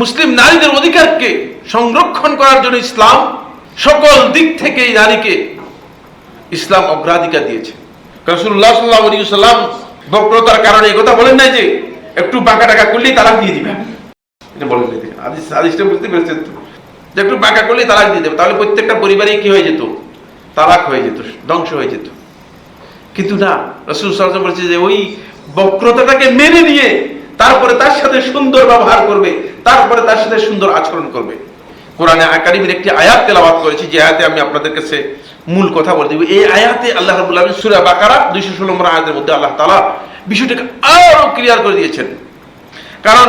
মুসলিম নারীদের অধিকারকে সংরক্ষণ করার জন্য ইসলাম সকল দিক থেকে এই নারীকে ইসলাম অগ্রাধিকার দিয়েছে। রসুল্লাহ সাল্লাহ আলী সাল্লাম বক্রতার কারণে কথা বলেন নাই যে একটু বাঁকা টাকা করলেই তালাক দিয়ে দিবে এটা বলেন নাই আদিস আদিসটা বুঝতে পেরেছেন তো? যে একটু বাঁকা করলেই তালাক দিয়ে দেবে, তাহলে প্রত্যেকটা পরিবারে কি হয়ে যেত? তালাক হয়ে যেত, ধ্বংস হয়ে যেত। কিন্তু না, রসুল সাল্লাম বলছে যে ওই বক্রতাটাকে মেনে নিয়ে তারপরে তার সাথে সুন্দর ব্যবহার করবে, তারপরে তার সাথে সুন্দর আচরণ করবে। কোরআনে আকারিমের একটি আয়াত তেলাওয়াত করেছি, যে আয়াতে আমি আপনাদের কাছে মূল কথা বলে দিব। এই আয়াতে আল্লাহ রাব্বুল আলামিন সূরা বাকারা 216 নম্বর আয়াতের মধ্যে আল্লাহ তালা বিষয়টাকে আরও ক্লিয়ার করে দিয়েছেন। কারণ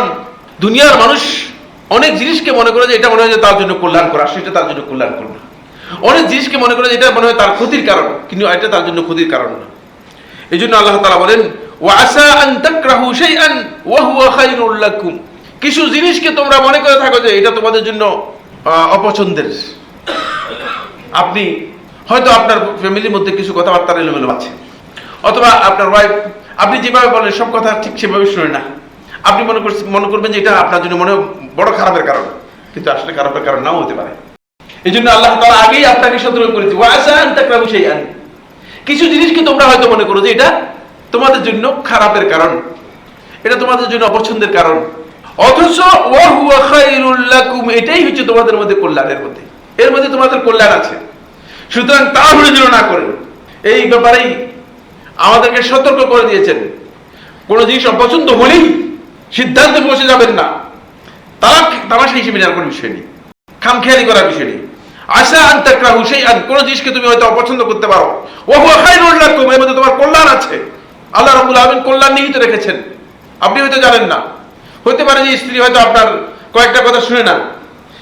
দুনিয়ার মানুষ অনেক জিনিসকে মনে করে যে এটা মনে হয় যে তার জন্য কল্যাণ করা সেটা তার জন্য কল্যাণ করা না। অনেক জিনিসকে মনে করে যে এটা মনে হয় তার ক্ষতির কারণ, কিন্তু এটা তার জন্য ক্ষতির কারণ না। এই জন্য আল্লাহ তালা বলেন ওয়াসা আন কিছু জিনিসকে তোমরা মনে করে থাকো যে এটা তোমাদের জন্য অপছন্দের। আপনি হয়তো আপনার ফ্যামিলির মধ্যে কিছু কথাবার্তা এলোমেলো আছে। অথবা আপনার ওয়াইফ আপনি যেভাবে বলেন, সব কথা ঠিক সেভাবে শুনে না। আপনি মনে করছেন মনে করবেন যে এটা আপনার জন্য মনে বড় খারাপের কারণ। কিন্তু আসলে খারাপের কারণ নাও হতে পারে। এই জন্য আল্লাহ তাআলা আগেই আপনাকে সতর্ক করেছে ওয়াসা আন তাকরাহু শাইআন। কিছু জিনিসকে তোমরা হয়তো মনে করো যে এটা তোমাদের জন্য খারাপের কারণ। এটা তোমাদের জন্য অপছন্দের কারণ। অথচ এটাই হচ্ছে তোমাদের মধ্যে কল্যাণের মধ্যে। এর মধ্যে তোমাদের কল্যাণ আছে। সুতরাং তাড়াহুড়ো যেন না করেন। এই ব্যাপারেই আমাদেরকে সতর্ক করে দিয়েছেন। কোনো জিনিস অপছন্দ হলেই সিদ্ধান্তে পৌঁছে যাবেন না। তারা তামাশা হিসেবে নেওয়ার কোনো বিষয় নেই। খামখেয়ালি করার বিষয় নেই। আশা আন তাকরাহু শাইআন, কোন জিনিসকে তুমি হয়তো অপছন্দ করতে পারো। ওয়া হুয়া খায়রুল লাকুম এর মধ্যে তোমার কল্যাণ আছে রাব্বুল আলামিন কল্যাণ নিহিত রেখেছেন। আপনি হয়তো জানেন না। হতে পারে যে স্ত্রী হয়তো আপনার কয়েকটা কথা শুনে না।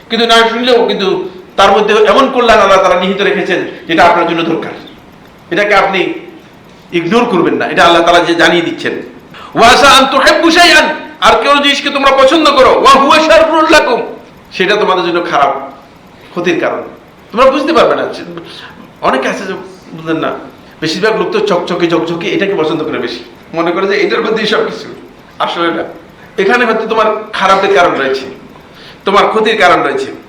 কিন্তু না শুনলেও কিন্তু তার মধ্যে এমন কল্যাণ আল্লাহ তারা নিহিত রেখেছেন যেটা আপনার জন্য দরকার। এটাকে আপনি ইগনোর করবেন না। এটা আল্লাহ তাআলা যে জানিয়ে দিচ্ছেন। ওয়াসা আন তুহিব্বু আর কেউ জিনিসকে তোমরা পছন্দ করো, ওয়া হুয়া শাররুল লাকুম। সেটা তোমাদের জন্য খারাপ ক্ষতির কারণ। তোমরা বুঝতে পারবে না। অনেকে আছে বুঝলেন না? বেশিরভাগ লোক তো চকচকে চকচকে এটাকে পছন্দ করে বেশি। মনে করে যে এটার মধ্যেই সব কিছু আসলে না। এখানে হয়তো তোমার খারাপের কারণ রয়েছে। তোমার ক্ষতির কারণ রয়েছে।